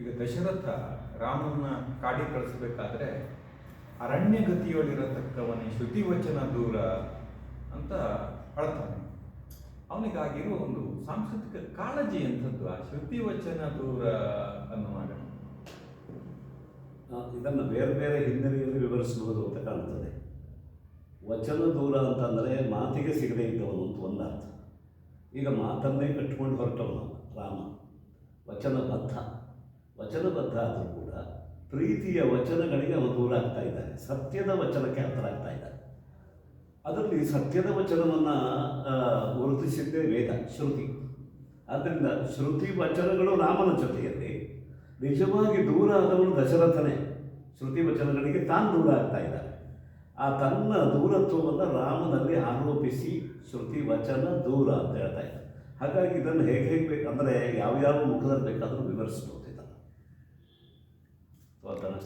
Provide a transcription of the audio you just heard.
ಈಗ ದಶರಥ ರಾಮನ ಕಾಡಿ ಕಳಿಸ್ಬೇಕಾದ್ರೆ ಅರಣ್ಯಗತಿಯಲ್ಲಿರತಕ್ಕವನೇ ಶ್ರುತಿ ವಚನ ದೂರ ಅಂತ ಅಳ್ತಾನೆ. ಅವನಿಗಾಗಿರೋ ಒಂದು ಸಾಂಸ್ಕೃತಿಕ ಕಾಳಜಿ ಎಂಥದ್ದು ಆ ಶ್ರುತಿ ವಚನ ದೂರ ಅನ್ನುವಾಗ ಇದನ್ನು ಬೇರೆ ಬೇರೆ ಹಿನ್ನೆಲೆಯಲ್ಲಿ ವಿವರಿಸಬಹುದು ಅಂತ ಕಾಣ್ತದೆ ವಚನ ದೂರ ಅಂತಂದರೆ ಮಾತಿಗೆ ಸಿಗದೇ ಇದ್ದವನು ಅಂತ ಒಂದು ಅರ್ಥ. ಈಗ ಮಾತನ್ನೇ ಕಟ್ಟಿಕೊಂಡು ಹೊರಟವನು ರಾಮ. ವಚನಬದ್ಧ ವಚನಬದ್ಧ ಆದರೂ ಕೂಡ ಪ್ರೀತಿಯ ವಚನಗಳಿಗೆ ಅವನು ದೂರ ಆಗ್ತಾ ಇದ್ದಾನೆ ಸತ್ಯದ ವಚನಕ್ಕೆ ಹತ್ತಿರ ಆಗ್ತಾ ಇದ್ದಾನೆ ಅದರಲ್ಲಿ ಸತ್ಯದ ವಚನವನ್ನು ಗುರುತಿಸಿದ್ದೇ ವೇದ, ಶ್ರುತಿ. ಆದ್ದರಿಂದ ಶ್ರುತಿ ವಚನಗಳು ರಾಮನ ಜೊತೆಯಲ್ಲಿ ನಿಜವಾಗಿ ದೂರ ಆದವನು ದಶರಥನೇ. ಶ್ರುತಿ ವಚನಗಳಿಗೆ ತಾನು ದೂರ ಆಗ್ತಾ ಇದ್ದಾನೆ ಆ ತನ್ನ ದೂರತ್ವವನ್ನು ರಾಮನಲ್ಲಿ ಆರೋಪಿಸಿ ಶ್ರುತಿ ವಚನ ದೂರ ಅಂತ ಹೇಳ್ತಾ ಇದ್ದಾರೆ ಹಾಗಾಗಿ ಇದನ್ನು ಹೇಗೆ ಹೇಗೆ ಬೇಕು, ಅಂದರೆ ಯಾವ್ಯಾವ ಮುಖದಲ್ಲಿ ಬೇಕಾದರೂ ವಿವರಿಸ್ಬೋದು. Складена.